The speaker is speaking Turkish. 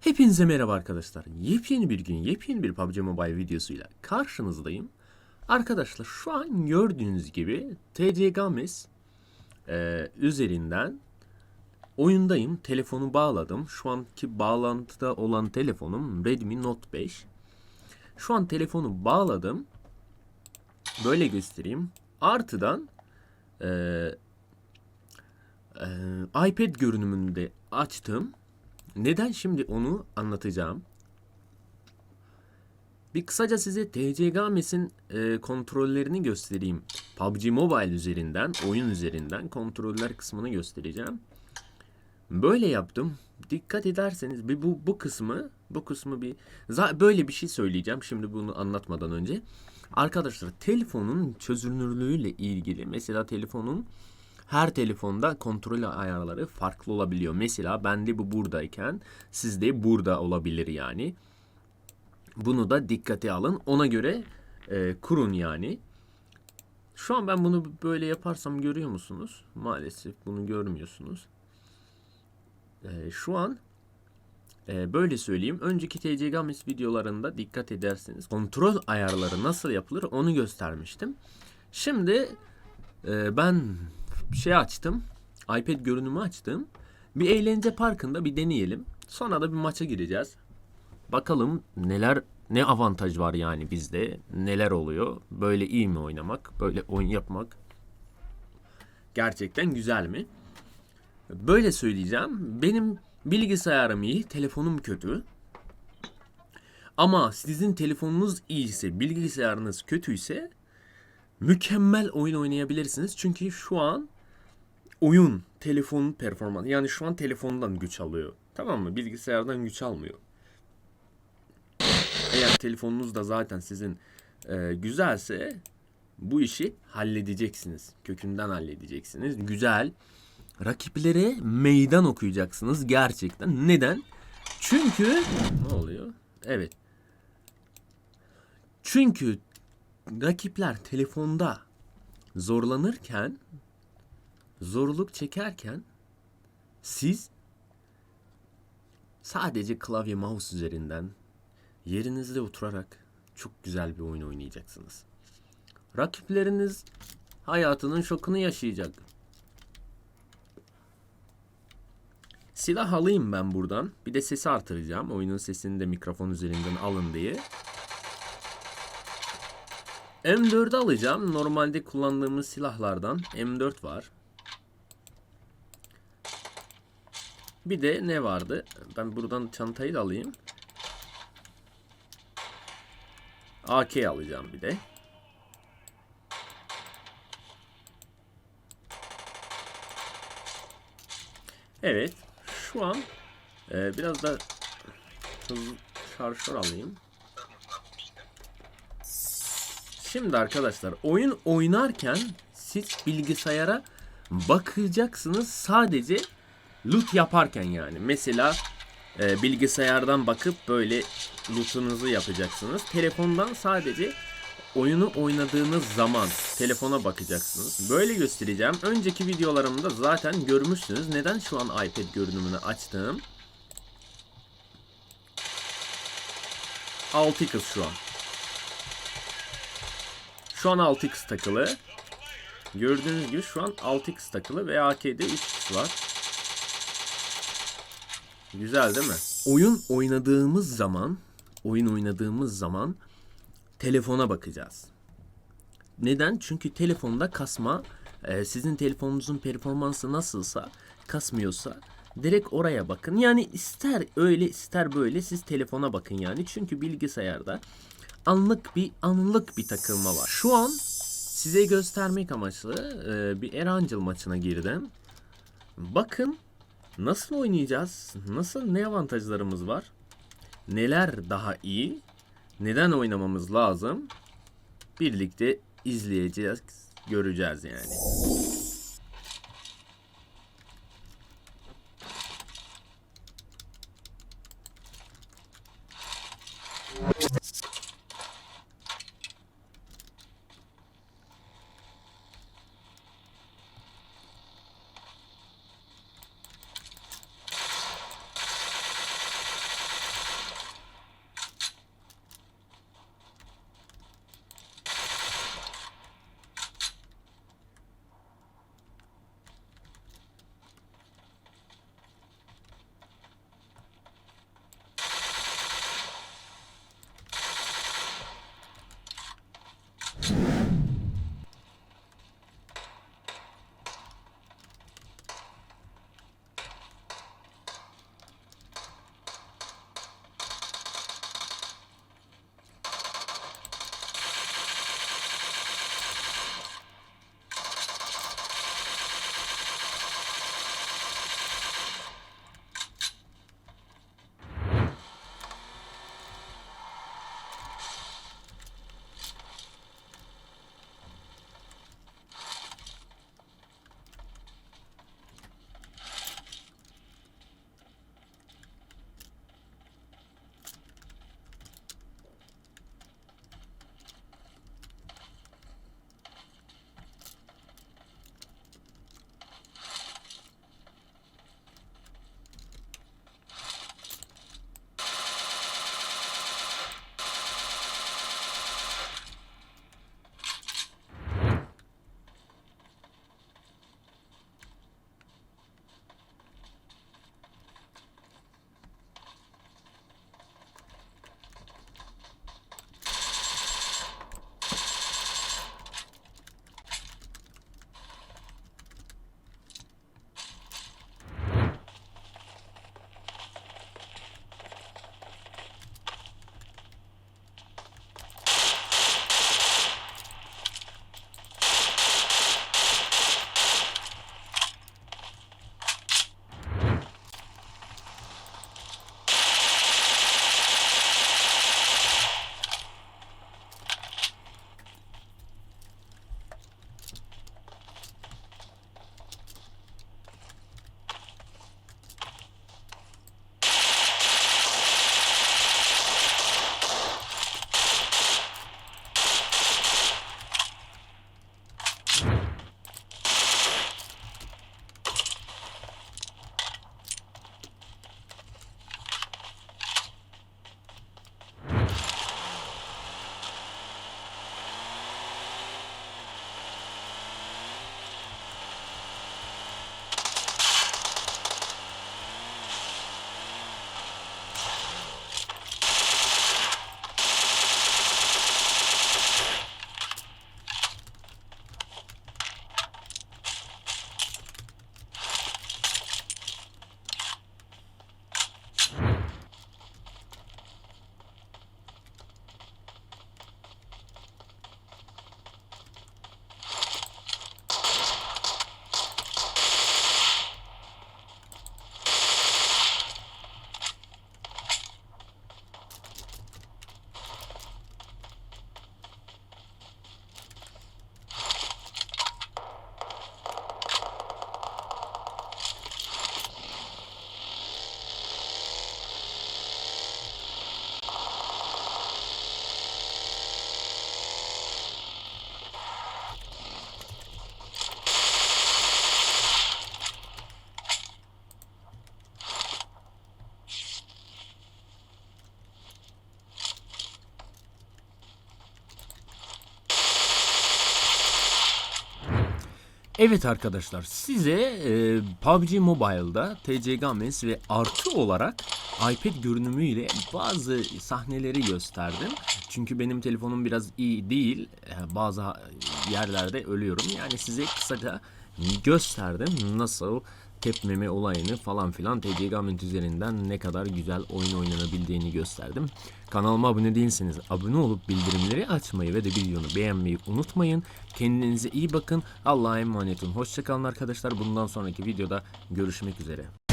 Hepinize merhaba arkadaşlar. Yepyeni bir gün, yepyeni bir PUBG Mobile videosuyla karşınızdayım. Arkadaşlar şu an gördüğünüz gibi TC Games e, üzerinden oyundayım. Telefonu bağladım. Şu anki bağlantıda olan telefonum Redmi Note 5. Şu an telefonu bağladım. Böyle göstereyim. Artıdan e, e, iPad görünümünde açtım. Neden şimdi onu anlatacağım. Bir kısaca size TC Games'in e, kontrollerini göstereyim. PUBG Mobile üzerinden, oyun üzerinden kontroller kısmını göstereceğim. Böyle yaptım. Dikkat ederseniz bir bu bu kısmı, bu kısmı bir böyle bir şey söyleyeceğim şimdi bunu anlatmadan önce. Arkadaşlar telefonun çözünürlüğüyle ilgili mesela telefonun her telefonda kontrol ayarları farklı olabiliyor. Mesela bende bu buradayken sizde burada olabilir yani. Bunu da dikkate alın. Ona göre e, kurun yani. Şu an ben bunu böyle yaparsam görüyor musunuz? Maalesef bunu görmüyorsunuz. E, şu an e, böyle söyleyeyim. Önceki TC Games videolarında dikkat ederseniz kontrol ayarları nasıl yapılır onu göstermiştim. Şimdi e, ben şey açtım. iPad görünümü açtım. Bir eğlence parkında bir deneyelim. Sonra da bir maça gireceğiz. Bakalım neler ne avantaj var yani bizde. Neler oluyor? Böyle iyi mi oynamak? Böyle oyun yapmak? Gerçekten güzel mi? Böyle söyleyeceğim. Benim bilgisayarım iyi, telefonum kötü. Ama sizin telefonunuz iyiyse, bilgisayarınız kötüyse mükemmel oyun oynayabilirsiniz. Çünkü şu an oyun, telefon performans yani şu an telefondan güç alıyor. Tamam mı? Bilgisayardan güç almıyor. Eğer telefonunuz da zaten sizin e, güzelse bu işi halledeceksiniz. Kökünden halledeceksiniz. Güzel. Rakiplere meydan okuyacaksınız gerçekten. Neden? Çünkü ne oluyor? Evet. Çünkü rakipler telefonda zorlanırken zorluk çekerken siz sadece klavye mouse üzerinden yerinizde oturarak çok güzel bir oyun oynayacaksınız. Rakipleriniz hayatının şokunu yaşayacak. Silah alayım ben buradan. Bir de sesi artıracağım. Oyunun sesini de mikrofon üzerinden alın diye. M4'ü alacağım. Normalde kullandığımız silahlardan M4 var. Bir de ne vardı? Ben buradan çantayı da alayım. AK alacağım bir de. Evet. Şu an e, biraz da hızlı şarjör alayım. Şimdi arkadaşlar oyun oynarken siz bilgisayara bakacaksınız sadece loot yaparken yani. Mesela e, bilgisayardan bakıp böyle loot'unuzu yapacaksınız. Telefondan sadece oyunu oynadığınız zaman telefona bakacaksınız. Böyle göstereceğim. Önceki videolarımda zaten görmüşsünüz. Neden şu an iPad görünümünü açtım? 6x şu an. Şu an 6x takılı. Gördüğünüz gibi şu an 6x takılı ve AK'de 3x var. Güzel değil mi? Oyun oynadığımız zaman, oyun oynadığımız zaman telefona bakacağız. Neden? Çünkü telefonda kasma, e, sizin telefonunuzun performansı nasılsa, kasmıyorsa direkt oraya bakın. Yani ister öyle ister böyle siz telefona bakın yani. Çünkü bilgisayarda anlık bir anlık bir takılma var. Şu an size göstermek amaçlı e, bir Erancıl maçına girdim. Bakın nasıl oynayacağız? Nasıl ne avantajlarımız var? Neler daha iyi? Neden oynamamız lazım? Birlikte izleyeceğiz, göreceğiz yani. Evet arkadaşlar size e, PUBG Mobile'da TC Games ve artı olarak iPad görünümüyle bazı sahneleri gösterdim. Çünkü benim telefonum biraz iyi değil. E, Bazı yerlerde ölüyorum. Yani size kısaca gösterdim nasıl tepmeme olayını falan filan TC üzerinden ne kadar güzel oyun oynanabildiğini gösterdim. Kanalıma abone değilseniz abone olup bildirimleri açmayı ve de videonu beğenmeyi unutmayın. Kendinize iyi bakın. Allah'a emanet olun. Hoşçakalın arkadaşlar. Bundan sonraki videoda görüşmek üzere.